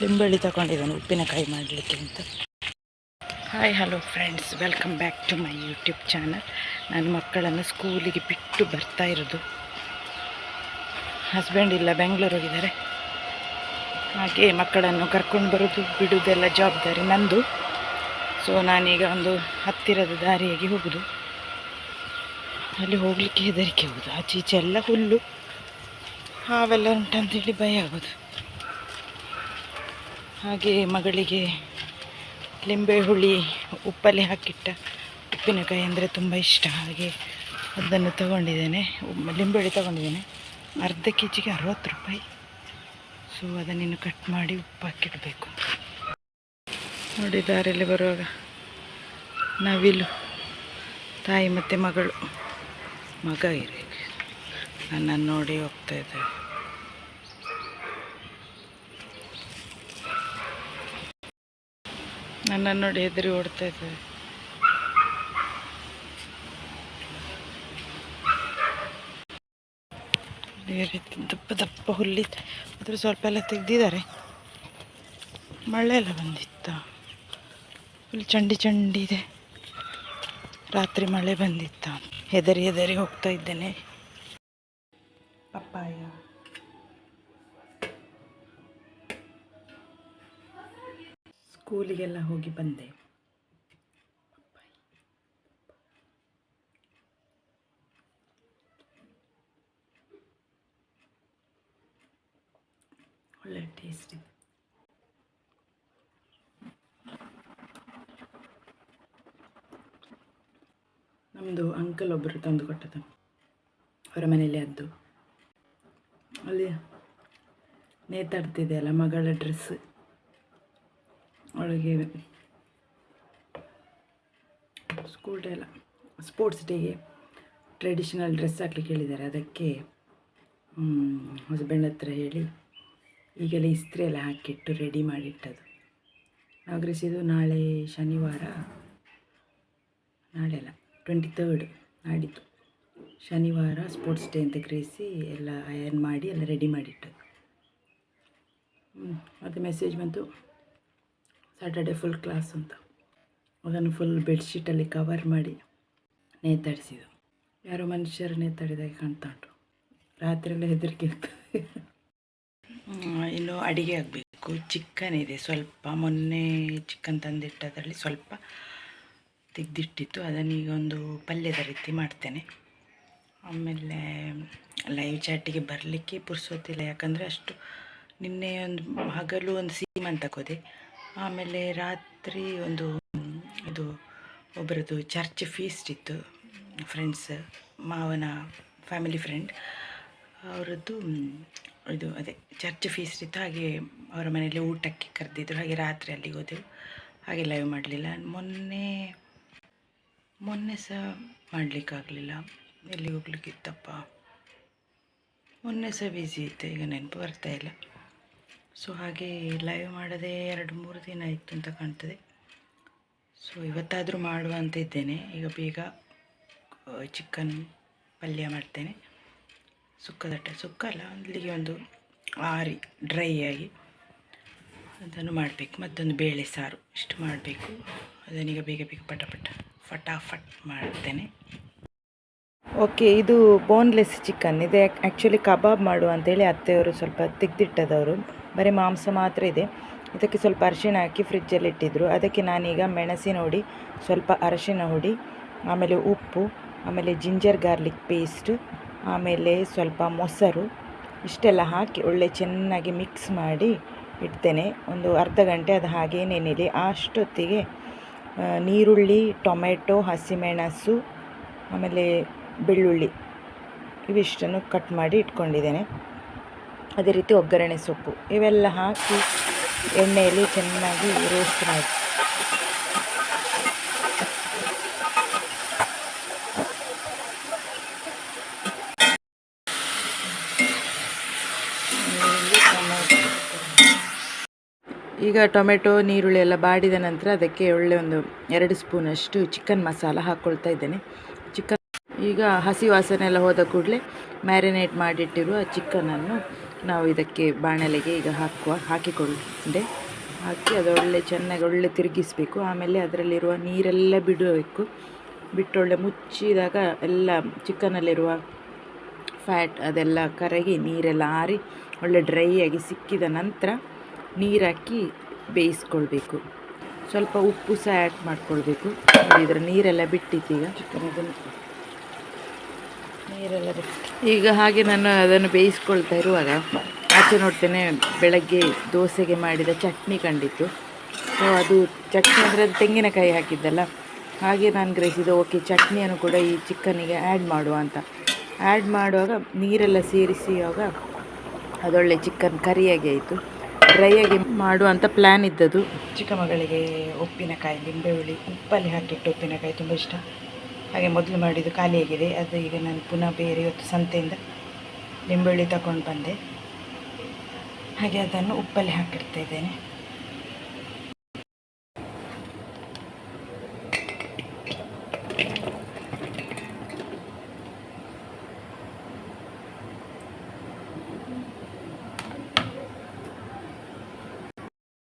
ಲಿಂಬೆಳ್ಳಿ ತಗೊಂಡಿದ್ದಾನೆ, ಉಪ್ಪಿನಕಾಯಿ ಮಾಡಲಿಕ್ಕೆ ಅಂತ. Hi hello friends welcome back to my YouTube channel ನನ್ನ ಮಕ್ಕಳನ್ನು ಸ್ಕೂಲಿಗೆ ಬಿಟ್ಟು ಬರ್ತಾ ಇರೋದು. ಹಸ್ಬೆಂಡ್ ಇಲ್ಲ ಬೆಂಗಳೂರು ಹೋಗಿದ್ದಾರೆ ಹಾಗೆ ಮಕ್ಕಳನ್ನು ಕರ್ಕೊಂಡು ಬರೋದು, ಬಿಡೋದೆಲ್ಲ ಜವಾಬ್ದಾರಿ ನಂದು. ಸೊ ನಾನೀಗ ಒಂದು ಹತ್ತಿರದ ದಾರಿಯಾಗಿ ಹೋಗೋದು. ಅಲ್ಲಿ ಹೋಗಲಿಕ್ಕೆ ಹೆದರಿಕೆ ಹೋಗುದು ಆಚೆ ಈಚೆ ಎಲ್ಲ ಹುಲ್ಲು. ಹಾವೆಲ್ಲ ಉಂಟಂತೇಳಿ ಭಯ ಆಗೋದು. ಹಾಗೆ ಮಗಳಿಗೆ ಲಿಂಬೆ ಹುಳಿ ಉಪ್ಪಲ್ಲಿ ಹಾಕಿಟ್ಟ ಉಪ್ಪಿನಕಾಯಿ ಅಂದರೆ ತುಂಬ ಇಷ್ಟ. ಹಾಗೆ ಅದನ್ನು ತಗೊಂಡಿದ್ದೇನೆ. ಲಿಂಬೆಹುಳಿ ಲಿಂಬೆ ಹುಳಿ ತಗೊಂಡಿದ್ದೇನೆ. ಅರ್ಧ ಕೆ ಜಿಗೆ ಅರವತ್ತು ರೂಪಾಯಿ. ಸೊ ಅದನ್ನಿನ್ನು ಕಟ್ ಮಾಡಿ ಉಪ್ಪು ಹಾಕಿಡಬೇಕು. ನೋಡಿ ದಾರಿಯಲ್ಲಿ ಬರುವಾಗ ನವಿಲು ತಾಯಿ ಮತ್ತು ಮಗಳು, ಮಗ ಇರಿ ನನ್ನನ್ನು ನೋಡಿ ಹೋಗ್ತಾ ನನ್ನನ್ನು ನೋಡಿ ಹೆದರಿ ಓಡ್ತಾ ಇದ್ದಾರೆ. ರೀತಿ ದಪ್ಪ ದಪ್ಪ ಹುಲ್ಲಿದೆ. ಅದ್ರ ಸ್ವಲ್ಪ ಎಲ್ಲ ತೆಗೆದಿದ್ದಾರೆ. ಮಳೆ ಎಲ್ಲ ಬಂದಿತ್ತ. ಫುಲ್ ಚಂಡಿ ಚಂಡಿ ಇದೆ. ರಾತ್ರಿ ಮಳೆ ಬಂದಿತ್ತ. ಹೆದರಿ ಹೆದರಿ ಹೋಗ್ತಾ ಇದ್ದೇನೆ. ಸ್ಕೂಲಿಗೆಲ್ಲ ಹೋಗಿ ಬಂದೆ. ಒಳ್ಳೆ ಟೇಸ್ಟ್ ನಮ್ಮದು ಅಂಕಲ್ ಒಬ್ಬರು ತಂದು ಕೊಟ್ಟದ್ದು. ಅವರ ಮನೆಯಲ್ಲಿ ಅದ್ದು. ಅಲ್ಲಿ ನೇತಾಡ್ತಿದೆ ಅಲ್ಲ ಮಗಳ ಡ್ರೆಸ್ ಅವಳಿಗೆ ಸ್ಕೂಲ್ ಡೇ ಎಲ್ಲ ಸ್ಪೋರ್ಟ್ಸ್ ಡೇಗೆ ಟ್ರೆಡಿಷನಲ್ ಡ್ರೆಸ್ ಹಾಕ್ಲಿಕ್ಕೆ ಹೇಳಿದ್ದಾರೆ. ಅದಕ್ಕೆ ಹಸ್ಬೆಂಡ್ ಹತ್ರ ಹೇಳಿ, ಈಗೆಲ್ಲ ಇಸ್ತ್ರಿ ಎಲ್ಲ ಹಾಕಿಟ್ಟು ರೆಡಿ ಮಾಡಿಟ್ಟದು. ನಾಗರಿಸಿದ್ದು ನಾಳೆ ಶನಿವಾರ, ನಾಳೆ ಅಲ್ಲ ಟ್ವೆಂಟಿ ತರ್ಡ್ ನಾಡಿದ್ದು. ಶನಿವಾರ ಸ್ಪೋರ್ಟ್ಸ್ ಡೇ ಅಂತ ಗ್ರಹಿಸಿ ಎಲ್ಲ ಅಯರ್ನ್ ಮಾಡಿ ಎಲ್ಲ ರೆಡಿ ಮಾಡಿಟ್ಟದು ಮತ್ತು ಮೆಸೇಜ್ ಬಂತು. ಸ್ಯಾಟರ್ಡೆ ಫುಲ್ ಕ್ಲಾಸ್ ಅಂತ. ಅದನ್ನು ಫುಲ್ ಬೆಡ್ಶೀಟಲ್ಲಿ ಕವರ್ ಮಾಡಿ ನೇತಾಡಿಸಿದ್ದು. ಯಾರೋ ಮನುಷ್ಯರು ನೇತಾಡಿದಾಗ ಕಾಣ್ತಾ ಉಂಟು ರಾತ್ರಿಯೆಲ್ಲ ಹೆದರಿಕೆ ಇನ್ನು ಅಡಿಗೆ ಆಗಬೇಕು. ಚಿಕನ್ ಇದೆ. ಸ್ವಲ್ಪ ಮೊನ್ನೆ ಚಿಕನ್ ತಂದಿಟ್ಟದರಲ್ಲಿ ಸ್ವಲ್ಪ ತೆಗೆದಿಟ್ಟಿತ್ತು. ಅದನ್ನೀಗ ಒಂದು ಪಲ್ಯದ ರೀತಿ ಮಾಡ್ತೇನೆ. ಆಮೇಲೆ ಲೈವ್ ಚಾಟಿಗೆ ಬರಲಿಕ್ಕೆ ಪುರ್ಸೋತಿಲ್ಲ. ಯಾಕಂದರೆ ಅಷ್ಟು ನಿನ್ನೆ ಒಂದು ಹಗಲು ಒಂದು ಸೀಮಂತಕ್ಕೆ ಹೋದೆ ಆಮೇಲೆ ರಾತ್ರಿ ಒಂದು, ಇದು ಒಬ್ಬರದ್ದು ಚರ್ಚ್ ಫೀಸ್ಟ್ ಇತ್ತು ಫ್ರೆಂಡ್ಸ್ ಮಾವನ ಫ್ಯಾಮಿಲಿ ಫ್ರೆಂಡ್ ಅವರದ್ದು, ಇದು ಅದೇ ಚರ್ಚ್ ಫೀಸ್ಟ್ ಇತ್ತು, ಹಾಗೆ ಅವರ ಮನೆಯಲ್ಲಿ ಊಟಕ್ಕೆ ಕರೆದಿದ್ರು, ಹಾಗೆ ರಾತ್ರಿ ಅಲ್ಲಿಗೆ ಹೋದೆವು. ಹಾಗೆ ಲೈವ್ ಮಾಡಲಿಲ್ಲ. ಮೊನ್ನೆ ಮೊನ್ನೆ ಸಹ ಮಾಡಲಿಕ್ಕಾಗಲಿಲ್ಲ. ಎಲ್ಲಿ ಹೋಗ್ಲಿಕ್ಕಿತ್ತಪ್ಪ? ಮೊನ್ನೆ ಸಹ ಬ್ಯುಸಿ ಇತ್ತು ಈಗ ನೆನಪು ಬರ್ತಾ ಇಲ್ಲ. ಸೊ ಹಾಗೆ ಲೈವ್ ಮಾಡದೆ ಎರಡು ಮೂರು ದಿನ ಇತ್ತು ಅಂತ ಕಾಣ್ತದೆ. ಸೊ ಇವತ್ತಾದರೂ ಮಾಡುವ ಅಂತ ಇದ್ದೇನೆ. ಈಗ ಬೇಗ ಚಿಕನ್ ಪಲ್ಯ ಮಾಡ್ತೇನೆ. ಸುಕ್ಕದಟ್ಟ, ಸುಕ್ಕ ಅಲ್ಲ, ಅಲ್ಲಿಗೆ ಒಂದು ಆರಿ ಡ್ರೈ ಆಗಿ ಅದನ್ನು ಮಾಡಬೇಕು. ಮತ್ತೊಂದು ಬೇಳೆ ಸಾರು, ಇಷ್ಟು ಮಾಡಬೇಕು. ಅದನ್ನೀಗ ಬೇಗ ಬೇಗ ಪಟ ಪಟ, ಫಟಾಫಟ್ ಮಾಡ್ತೇನೆ. ಓಕೆ ಇದು ಬೋನ್ಲೆಸ್ ಚಿಕನ್ ಇದೆ ಆ್ಯಕ್ಚುಲಿ ಕಬಾಬ್ ಮಾಡುವಂಥೇಳಿ ಅತ್ತೆಯವರು ಸ್ವಲ್ಪ ತೆಗೆದಿಟ್ಟದವರು. ಬರೀ ಮಾಂಸ ಮಾತ್ರ ಇದೆ. ಇದಕ್ಕೆ ಸ್ವಲ್ಪ ಅರಿಶಿಣ ಹಾಕಿ ಫ್ರಿಜ್ಜಲ್ಲಿ ಇಟ್ಟಿದ್ದರು ಅದಕ್ಕೆ ನಾನೀಗ ಮೆಣಸಿನ ಹುಡಿ ಸ್ವಲ್ಪ ಅರಶಿನ ಹುಡಿ, ಆಮೇಲೆ ಉಪ್ಪು, ಆಮೇಲೆ ಜಿಂಜರ್ ಗಾರ್ಲಿಕ್ ಪೇಸ್ಟ್, ಆಮೇಲೆ ಸ್ವಲ್ಪ ಮೊಸರು, ಇಷ್ಟೆಲ್ಲ ಹಾಕಿ ಒಳ್ಳೆ ಚೆನ್ನಾಗಿ ಮಿಕ್ಸ್ ಮಾಡಿ ಇಡ್ತೇನೆ. ಒಂದು ಅರ್ಧ ಗಂಟೆ ಅದು ಹಾಗೇ ಅಷ್ಟೊತ್ತಿಗೆ ನೀರುಳ್ಳಿ ಟೊಮೆಟೊ ಹಸಿಮೆಣಸು, ಆಮೇಲೆ ಬೆಳ್ಳುಳ್ಳಿ, ಇವಿಷ್ಟನ್ನು ಕಟ್ ಮಾಡಿ ಇಟ್ಕೊಂಡಿದ್ದೇನೆ. ಅದೇ ರೀತಿ ಒಗ್ಗರಣೆ ಸೊಪ್ಪು. ಇವೆಲ್ಲ ಹಾಕಿ ಎಣ್ಣೆಯಲ್ಲಿ ಚೆನ್ನಾಗಿ ರೋಸ್ಟ್ ಮಾಡಿ. ಈಗ ಟೊಮೆಟೊ ನೀರುಳ್ಳಿ ಎಲ್ಲ ಬಾಡಿದ ನಂತರ ಅದಕ್ಕೆ ಒಳ್ಳೆ ಒಂದು ಎರಡು ಸ್ಪೂನಷ್ಟು ಚಿಕನ್ ಮಸಾಲ ಹಾಕ್ಕೊಳ್ತಾ ಇದ್ದೇನೆ. ಚಿಕನ್ ಈಗ ಹಸಿ ವಾಸನೆ ಎಲ್ಲ ಹೋದ ಕೂಡಲೇ ಮ್ಯಾರಿನೇಟ್ ಮಾಡಿಟ್ಟಿರುವ ಚಿಕನನ್ನು ನಾವು ಇದಕ್ಕೆ ಬಾಣಲೆಗೆ ಈಗ ಹಾಕುವ, ಹಾಕಿಕೊಂಡೆ. ಹಾಕಿ ಅದು ಒಳ್ಳೆ ಚೆನ್ನಾಗಿ ಒಳ್ಳೆ ತಿರುಗಿಸಬೇಕು. ಆಮೇಲೆ ಅದರಲ್ಲಿರುವ ನೀರೆಲ್ಲ ಬಿಡಬೇಕು. ಬಿಟ್ಟೊಳ್ಳೆ ಮುಚ್ಚಿದಾಗ ಎಲ್ಲ ಚಿಕನಲ್ಲಿರುವ ಫ್ಯಾಟ್ ಅದೆಲ್ಲ ಕರಗಿ ನೀರೆಲ್ಲ ಆರಿ ಒಳ್ಳೆ ಡ್ರೈ ಆಗಿ ಸಿಕ್ಕಿದ ನಂತರ ನೀರಾಕಿ ಬೇಯಿಸ್ಕೊಳ್ಬೇಕು. ಸ್ವಲ್ಪ ಉಪ್ಪು ಸಹ ಆ್ಯಡ್ ಮಾಡ್ಕೊಳ್ಬೇಕು. ಇದರ ನೀರೆಲ್ಲ ಬಿಟ್ಟಿತ್ತೀಗ ಚಿಕನ್ ಅದನ್ನು ನೀರೆಲ್ಲ ಈಗ ಹಾಗೆ ನಾನು ಅದನ್ನು ಬೇಯಿಸ್ಕೊಳ್ತಾ ಇರುವಾಗ ಆಚೆ ನೋಡ್ತೇನೆ ಬೆಳಗ್ಗೆ ದೋಸೆಗೆ ಮಾಡಿದ ಚಟ್ನಿ ಕಂಡಿತ್ತು. ಸೊ ಅದು ಚಟ್ನಿ ಅಂದರೆ ಅದು ತೆಂಗಿನಕಾಯಿ ಹಾಕಿದ್ದಲ್ಲ. ಹಾಗೆ ನಾನು ಗ್ರಹಿಸಿದ ಓಕೆ ಚಟ್ನಿಯನ್ನು ಕೂಡ ಈ ಚಿಕನಿಗೆ ಆ್ಯಡ್ ಮಾಡುವ ಅಂತ. ಆ್ಯಡ್ ಮಾಡುವಾಗ ನೀರೆಲ್ಲ ಸೇರಿಸಿವಾಗ ಅದೊಳ್ಳೆ ಚಿಕನ್ ಕರಿಯಾಗಿ ಆಯಿತು. ಡ್ರೈಯಾಗಿ ಮಾಡುವಂಥ ಪ್ಲ್ಯಾನ್ ಇದ್ದದು ಚಿಕ್ಕ ಮಗಳಿಗೆ ಉಪ್ಪಿನಕಾಯಿ ಲಿಂಬೆಹುಳಿ ಉಪ್ಪಲ್ಲಿ ಹಾಕಿಟ್ಟು ಉಪ್ಪಿನಕಾಯಿ ತುಂಬ ಇಷ್ಟ. ಹಾಗೆ ಮೊದಲು ಮಾಡಿದ್ದು ಖಾಲಿಯಾಗಿದೆ ಅದು ಈಗ ನಾನು ಪುನಃ ಬೇರೆ ಇವತ್ತು ಸಂತೆಯಿಂದ ನಿಂಬೆಳ್ಳಿ ತಗೊಂಡು ಬಂದೆ. ಹಾಗೆ ಅದನ್ನು ಉಪ್ಪಲ್ಲಿ ಹಾಕಿಡ್ತಾ ಇದ್ದೇನೆ.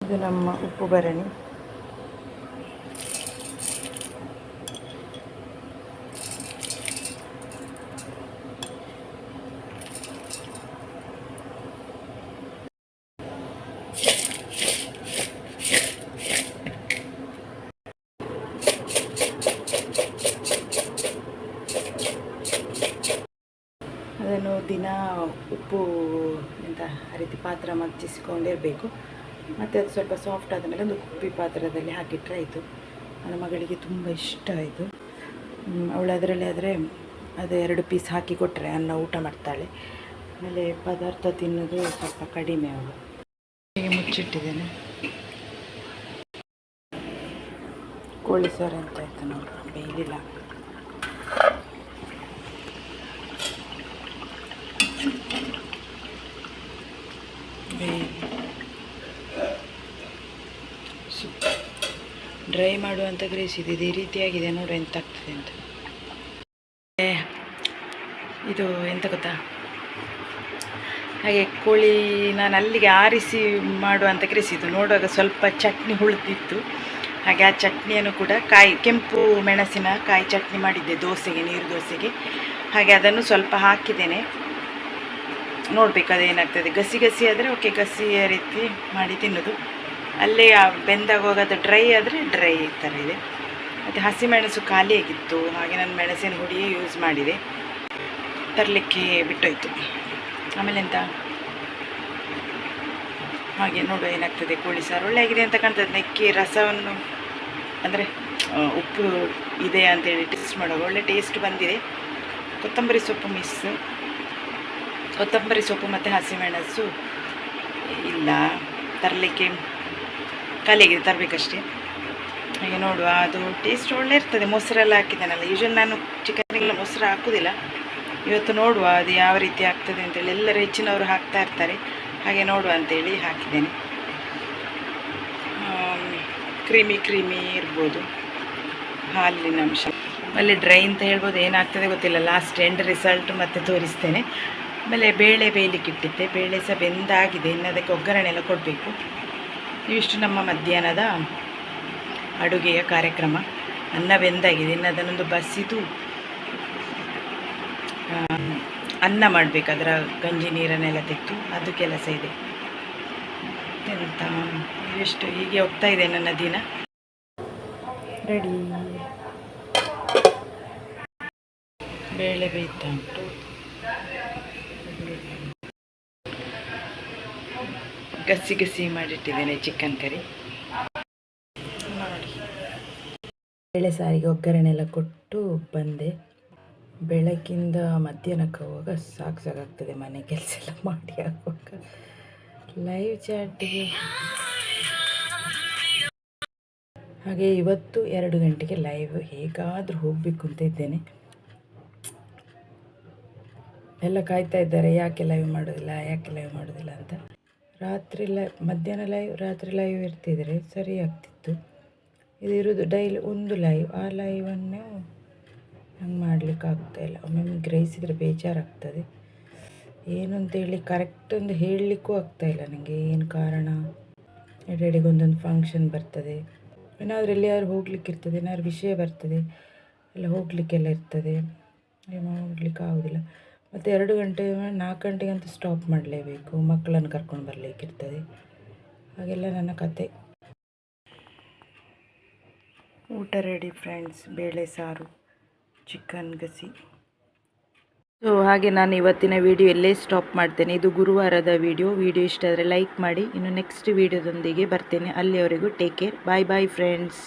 ಇದು ನಮ್ಮ ಉಪ್ಪು ಭರಣಿ ಅದನ್ನು ದಿನ ಉಪ್ಪು ಎಂತ ಆ ರೀತಿ ಪಾತ್ರ ಮಚ್ಚಿಸಿಕೊಂಡಿರಬೇಕು ಮತ್ತು ಅದು ಸ್ವಲ್ಪ ಸಾಫ್ಟ್ ಆದಮೇಲೆ ಒಂದು ಕುಪ್ಪಿ ಪಾತ್ರದಲ್ಲಿ ಹಾಕಿಟ್ರೆ ಆಯಿತು. ನನ್ನ ಮಗಳಿಗೆ ತುಂಬ ಇಷ್ಟ ಆಯಿತು. ಅವಳು ಅದರಲ್ಲಿ ಆದರೆ ಅದು ಎರಡು ಪೀಸ್ ಹಾಕಿ ಕೊಟ್ಟರೆ ಅನ್ನ ಊಟ ಮಾಡ್ತಾಳೆ. ಆಮೇಲೆ ಪದಾರ್ಥ ತಿನ್ನೋದು ಸ್ವಲ್ಪ ಕಡಿಮೆ ಅವಳು. ಮುಚ್ಚಿಟ್ಟಿದ್ದೇನೆ. ಕೋಳಿ ಸಾರು ಅಂತ ಆಯ್ತು ನೋಡಿ, ಬೇಯಲಿಲ್ಲ. ಡ್ರೈ ಮಾಡುವಂಥ ಗ್ರೇಸ್ ಇದು. ಇದೇ ರೀತಿಯಾಗಿದೆ ನೋಡಿ ಎಂತ ಆಗ್ತದೆ ಅಂತ. ಇದು ಎಂತ ಗೊತ್ತಾ? ಹಾಗೆ ಕೋಳಿ ನಾನು ಅಲ್ಲಿಗೆ ಆರಿಸಿ ಮಾಡುವಂಥ ಗ್ರೇಸ್ ಇದು ನೋಡುವಾಗ ಸ್ವಲ್ಪ ಚಟ್ನಿ ಉಳಿದಿತ್ತು ಹಾಗೆ ಆ ಚಟ್ನಿಯನ್ನು ಕೂಡ ಕಾಯಿ, ಕೆಂಪು ಮೆಣಸಿನ ಕಾಯಿ ಚಟ್ನಿ ಮಾಡಿದ್ದೆ ದೋಸೆಗೆ, ನೀರು ದೋಸೆಗೆ. ಹಾಗೆ ಅದನ್ನು ಸ್ವಲ್ಪ ಹಾಕಿದ್ದೇನೆ. ನೋಡಬೇಕು ಅದೇನಾಗ್ತದೆ. ಗಸಿ ಗಸಿ ಆದರೆ ಓಕೆ ಗಸಿಯ ರೀತಿ ಮಾಡಿ ತಿನ್ನೋದು. ಅಲ್ಲೇ ಬೆಂದಾಗ ಅದು ಡ್ರೈ ಆದರೆ ಡ್ರೈ ಥರ ಇದೆ. ಮತ್ತು ಹಸಿಮೆಣಸು ಖಾಲಿಯಾಗಿತ್ತು ಹಾಗೆ ನಾನು ಮೆಣಸಿನ ಹುಡಿಯೇ ಯೂಸ್ ಮಾಡಿದೆ. ತರಲಿಕ್ಕೆ ಬಿಟ್ಟೋಯ್ತು. ಆಮೇಲೆ ಎಂತ? ಹಾಗೆ ನೋಡುವ ಏನಾಗ್ತದೆ ಕೋಳಿ ಸಾರು. ಒಳ್ಳೆ ಆಗಿದೆ ಅಂತ ಕಾಣ್ತದೆ. ನೆಕ್ಕಿ, ರಸವನ್ನು ಅಂದರೆ ಉಪ್ಪು ಇದೆ ಅಂತೇಳಿ ಟೇಸ್ಟ್ ಮಾಡುವಾಗ ಒಳ್ಳೆ ಟೇಸ್ಟ್ ಬಂದಿದೆ. ಕೊತ್ತಂಬರಿ ಸೊಪ್ಪು ಮಿಸ್ ಕೊತ್ತಂಬರಿ ಸೊಪ್ಪು ಮತ್ತು ಹಸಿಮೆಣಸು ಇಲ್ಲ. ತರಲಿಕ್ಕೆ ಖಾಲಿಯಾಗಿದೆ, ತರಬೇಕಷ್ಟೇ. ಹಾಗೆ ನೋಡುವ, ಅದು ಟೇಸ್ಟ್ ಒಳ್ಳೆ ಇರ್ತದೆ ಮೊಸರೆಲ್ಲ ಹಾಕಿದ್ದಾನಲ್ಲ. ಯೂಶ್ವಲ್ ನಾನು ಚಿಕನ್ಗೆಲ್ಲ ಮೊಸರು ಹಾಕೋದಿಲ್ಲ. ಇವತ್ತು ನೋಡುವ, ಅದು ಯಾವ ರೀತಿ ಆಗ್ತದೆ ಅಂತೇಳಿ. ಎಲ್ಲರೂ ಹೆಚ್ಚಿನವರು ಹಾಕ್ತಾ ಇರ್ತಾರೆ. ಹಾಗೆ ನೋಡುವ ಅಂತೇಳಿ ಹಾಕಿದ್ದೇನೆ. ಕ್ರೀಮಿ ಕ್ರೀಮಿ ಇರ್ಬೋದು. ಹಾಲಿನ ಅಂಶ. ಆಮೇಲೆ ಡ್ರೈ ಅಂತ ಹೇಳ್ಬೋದು, ಏನಾಗ್ತದೆ ಗೊತ್ತಿಲ್ಲ. ಲಾಸ್ಟ್ ಎಂಡ್ ರಿಸಲ್ಟ್ ಮತ್ತೆ ತೋರಿಸ್ತೇನೆ. ಆಮೇಲೆ ಬೇಳೆ ಬೇಯಲಿಕ್ಕೆ ಇಟ್ಟಿದ್ದೆ. ಬೇಳೆ ಸಹ ಬೆಂದಾಗಿದೆ. ಇನ್ನು ಅದಕ್ಕೆ ಒಗ್ಗರಣೆ ಎಲ್ಲ ಕೊಡಬೇಕು. ಇವಿಷ್ಟು ನಮ್ಮ ಮಧ್ಯಾಹ್ನದ ಅಡುಗೆಯ ಕಾರ್ಯಕ್ರಮ. ಅನ್ನ ಬೆಂದಾಗಿದೆ. ಇನ್ನು ಅದನ್ನೊಂದು ಬಸಿದು ಅನ್ನ ಮಾಡಬೇಕು. ಅದರ ಗಂಜಿ ನೀರನ್ನೆಲ್ಲ ತೆಗೆದು ಅದು ಕೆಲಸ ಇದೆ. ಎಂತ ಇವಿಷ್ಟು ಹೀಗೆ ಹೋಗ್ತಾ ಇದೆ ನನ್ನ ದಿನ. ರೆಡಿ. ಬೇಳೆ ಬೇಯ್ತಾ ಉಂಟು. ಗಸಿ ಗಸಿ ಮಾಡಿಟ್ಟಿದ್ದೇನೆ ಚಿಕನ್ ಕರಿ. ನೋಡಿ. ಬೇಳೆ ಸಾರಿಗೆ ಒಗ್ಗರಣೆ ಎಲ್ಲ ಕೊಟ್ಟು ಬಂದೆ. ಬೆಳಗ್ಗಿಂದ ಮಧ್ಯಾಹ್ನಕ್ಕೆ ಹೋಗುವಾಗ ಸಾಕು ಸಾಕಾಗ್ತದೆ ಮನೆ ಕೆಲಸ ಎಲ್ಲ ಮಾಡಿ ಆಗುವಾಗ. ಲೈವ್ ಚಾಟಿಗೆ ಹಾಗೆ ಇವತ್ತು ಎರಡು ಗಂಟೆಗೆ ಲೈವ್ ಹೇಗಾದರೂ ಹೋಗಬೇಕು ಅಂತ ಇದ್ದೇನೆ. ಎಲ್ಲ ಕಾಯ್ತಾ ಇದ್ದಾರೆ ಯಾಕೆ ಲೈವ್ ಮಾಡೋದಿಲ್ಲ ಯಾಕೆ ಲೈವ್ ಮಾಡೋದಿಲ್ಲ ಅಂತ. ರಾತ್ರಿ ಲೈ, ಮಧ್ಯಾಹ್ನ ಲೈವ್, ರಾತ್ರಿ ಲೈವ್ ಇರ್ತಿದ್ರೆ ಸರಿ ಆಗ್ತಿತ್ತು. ಇದು ಇರೋದು ಡೈಲಿ ಒಂದು ಲೈವ್, ಆ ಲೈವನ್ನು ಹಂಗೆ ಮಾಡಲಿಕ್ಕೆ ಆಗ್ತಾಯಿಲ್ಲ ಒಮ್ಮೊಮ್ಮೆ ಗ್ರಹಿಸಿದರೆ ಬೇಜಾರಾಗ್ತದೆ. ಏನು ಅಂತೇಳಿ ಕರೆಕ್ಟ್ ಒಂದು ಹೇಳಲಿಕ್ಕೂ ಆಗ್ತಾಯಿಲ್ಲ ನನಗೆ ಏನು ಕಾರಣ. ಎಡೆಡೆಗೆ ಒಂದೊಂದು ಫಂಕ್ಷನ್ ಬರ್ತದೆ. ಏನಾದರೂ ಯಾರು ಹೋಗ್ಲಿಕ್ಕೆ ಇರ್ತದೆ, ಏನಾದ್ರು ವಿಷಯ ಬರ್ತದೆ, ಎಲ್ಲ ಹೋಗಲಿಕ್ಕೆಲ್ಲ ಇರ್ತದೆ. ಏನು ಹೋಗ್ಲಿಕ್ಕೆ ಆಗೋದಿಲ್ಲ. ಮತ್ತು ಎರಡು ಗಂಟೆ, ನಾಲ್ಕು ಗಂಟೆಗಂತೂ ಸ್ಟಾಪ್ ಮಾಡಲೇಬೇಕು. ಮಕ್ಕಳನ್ನು ಕರ್ಕೊಂಡು ಬರಲಿಕ್ಕಿರ್ತದೆ. ಹಾಗೆಲ್ಲ ನನ್ನ ಕತೆ. ಊಟ ರೆಡಿ ಫ್ರೆಂಡ್ಸ್ ಬೇಳೆ ಸಾರು ಚಿಕನ್ ಗಸಿ. ಸೊ ಹಾಗೆ ನಾನು ಇವತ್ತಿನ ವಿಡಿಯೋ ಎಲ್ಲೇ ಸ್ಟಾಪ್ ಮಾಡ್ತೇನೆ. ಇದು ಗುರುವಾರದ ವಿಡಿಯೋ ವಿಡಿಯೋ ಇಷ್ಟ ಆದರೆ ಲೈಕ್ ಮಾಡಿ. ಇನ್ನು ನೆಕ್ಸ್ಟ್ ವಿಡಿಯೋದೊಂದಿಗೆ ಬರ್ತೇನೆ. ಅಲ್ಲಿಯವರೆಗೂ take care bye bye friends